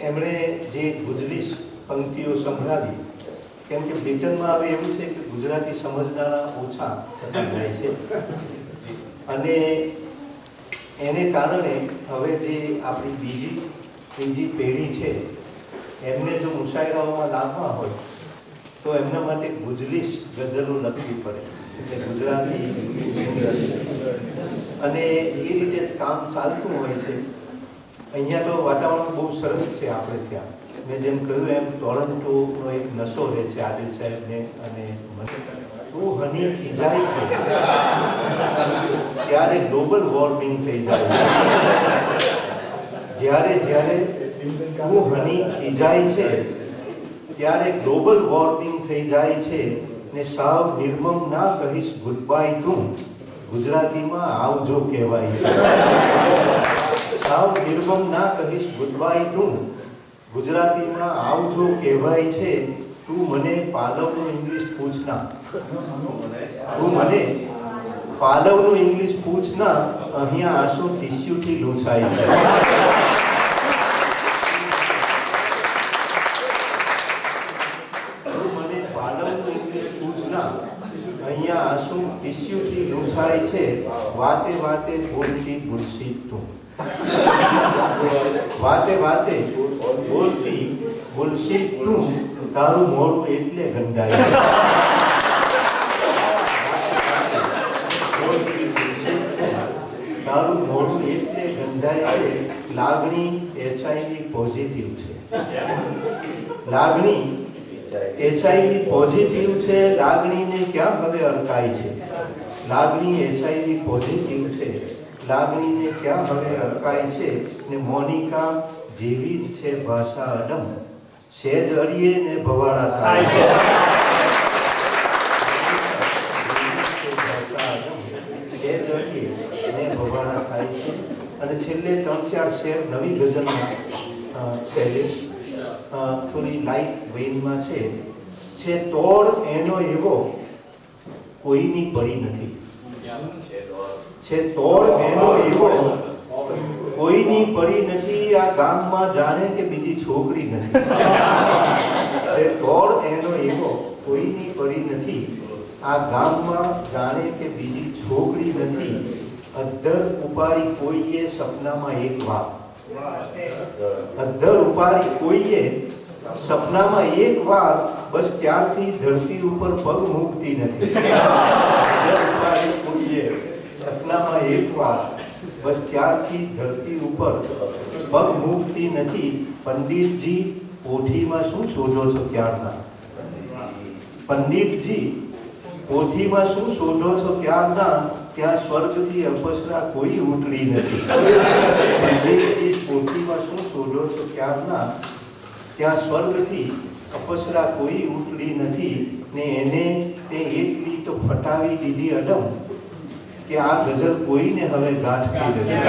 એમણે જે ગુજરી પંક્તિઓ સંભળાવી, કેમ કે બ્રિટનમાં હવે એવું છે કે ગુજરાતી સમજનારા ઓછા થતા જાય છે. અને એને કારણે હવે જે આપણી બીજી, ત્રીજી પેઢી છે, એમને જો મુશાયરાઓમાં લાવવા હોય, તો એમના માટે ગુજલીશ ગઝલો લખવી પડે. એટલે ગુજરાતી અને એ રીતે જ કામ ચાલતું હોય છે. અહીંયા તો વાતાવરણ બહુ સરસ છે આપણે ત્યાં. મેં જેમ કહ્યું એમ ટોરન્ટોનો એક નશો રહે છે આદિલ સાહેબને અને તું હની ખીજાય છે. ત્યારે ગ્લોબલ વોર્મિંગ થઈ જાય છે. જ્યારે જ્યારે તું હની ખીજાય છે, ત્યારે ગ્લોબલ વોર્મિંગ થઈ જાય છે ને સાવ નિર્મમ ના કહીશ ગુડ બાય તું. ગુજરાતીમાં આવજો કહેવાય છે. સાવ નિર્મમ ના કહીશ ગુડ તું ગુજરાતીમાં આવજો કહેવાય છે, તું મને પાલવનું ઇંગ્લિશ પૂછ ના. તું મને પાલવનું ઇંગ્લિશ પૂછ ના, અહીંયા આંસુ ટીસ્યુથી લૂછાય છે તું મને પાલવનું ઇંગ્લિશ પૂછ ના અહીંયા આંસુ ટીસ્યુથી છે, વાતે વાતે બોલતી બોલશી તું. વાતે વાતે બોલતી બોલશી તું, તારું મોડું એટલે ગંધાય. તારું મોડું એટલે ગંધાય છે, લાગણી એચઆઈવી પોઝિટિવ છે. લાગણી એચઆઈવી પોઝિટિવ છે, લાગણીને ક્યાં હવે અટકાય છે? લાગણી એચઆઈવી પોઝિટિવ છે, લાગણીને ક્યાં હવે અટકાય છે? ને મોનિકા જેવી જ છે ભાષા અડમ સેજ અડીએ ને ભવાડા થાય છે. અને છેલ્લે ત્રણ ચાર શેર નવી ગઝલમાં શૈલેષ. થોડી લાઇટ વેઇનમાં છે. છે તોડ, એનો એવો કોઈની પડી નથી. છે તોડ, એનો એવો કોઈની પડી નથી, આ ગામમાં જાણે કે બીજી છોકરી નથી. છે તોડ, એનો એવો કોઈની પડી નથી. આ ગામમાં જાણે કે બીજી છોકરી નથી. અદ્ધર ઉપાડી કોઈએ સપનામાં એક વાર અદ્ધર ઉપાડી કોઈએ સપનામાં એક વાર બસ ત્યારથી ધરતી ઉપર પગ મૂકતી નથી. સપનામાં એક વાર બસ ત્યારથી ધરતી ઉપર પગ મૂકતી નથી. પંડિતજી પોથીમાં શું શોધો છો ક્યારના? પંડિતજી પોથીમાં શું શોધો છો ક્યારના? ત્યાં સ્વર્ગથી અપસરા કોઈ ઉતરી નથી. પંડિતજી પોથીમાં શું શોધો છો ક્યારના? ત્યાં સ્વર્ગથી અપસરા કોઈ ઉતરી નથી ને એને તે એટલી તો ફટાવી દીધી અડમ કે આ ગઝલ કોઈને હવે ગાંઠતી નથી.